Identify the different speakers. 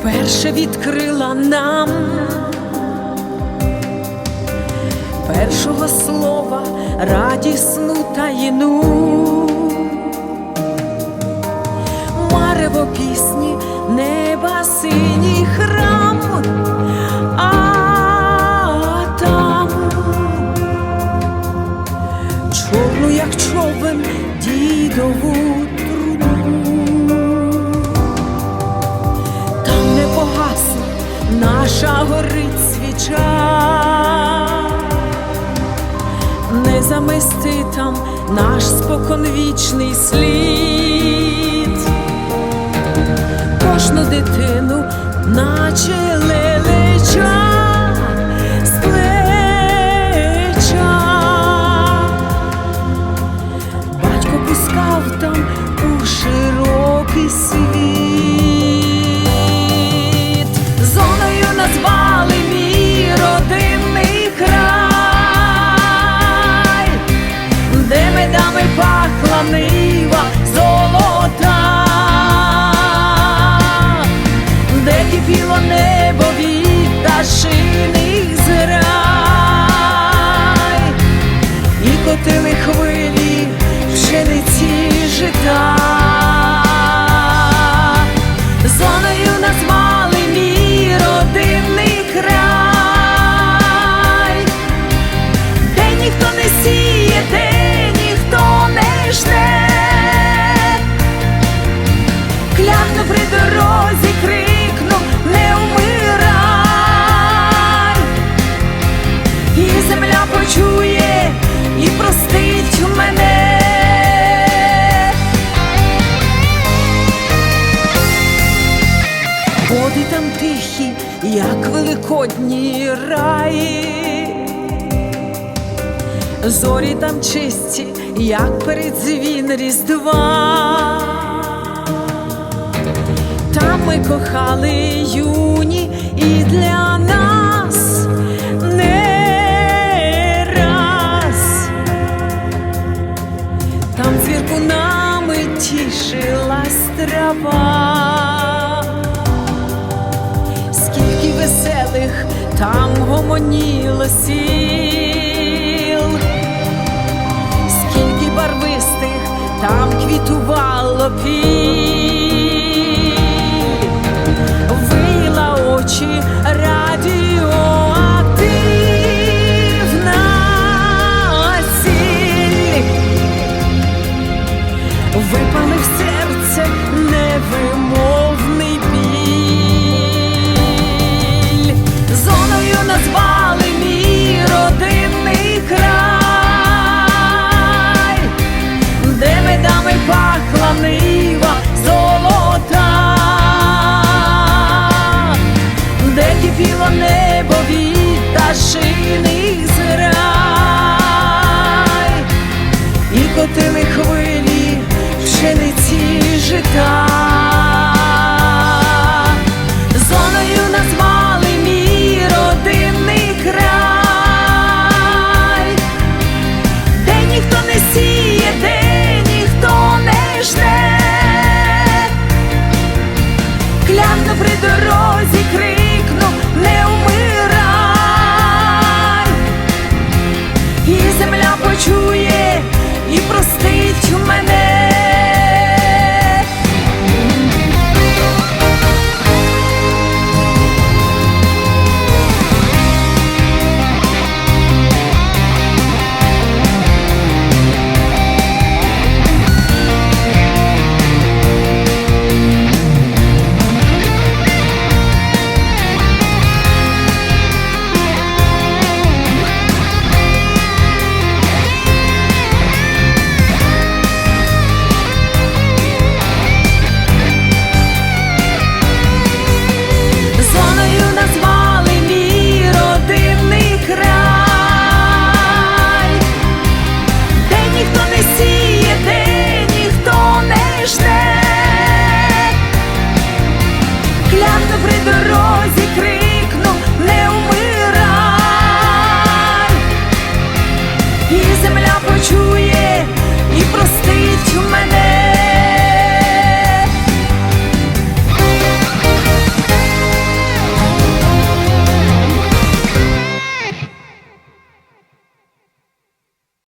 Speaker 1: вперше відкрила нам першого слова радісну таїну, марево пісні, неба синій храм, а там чорну, як човен, дідову наша горить свіча, не замести там наш споконвічний слід, кожну дитину, наче лелеча почує і простить мене. Води там тихі, як великодні раї, зорі там чисті, як передзвін Різдва. Там ми кохали юні і для нас трава. Скільки веселих там гомоніло сіл, скільки барвистих там квітувало піль,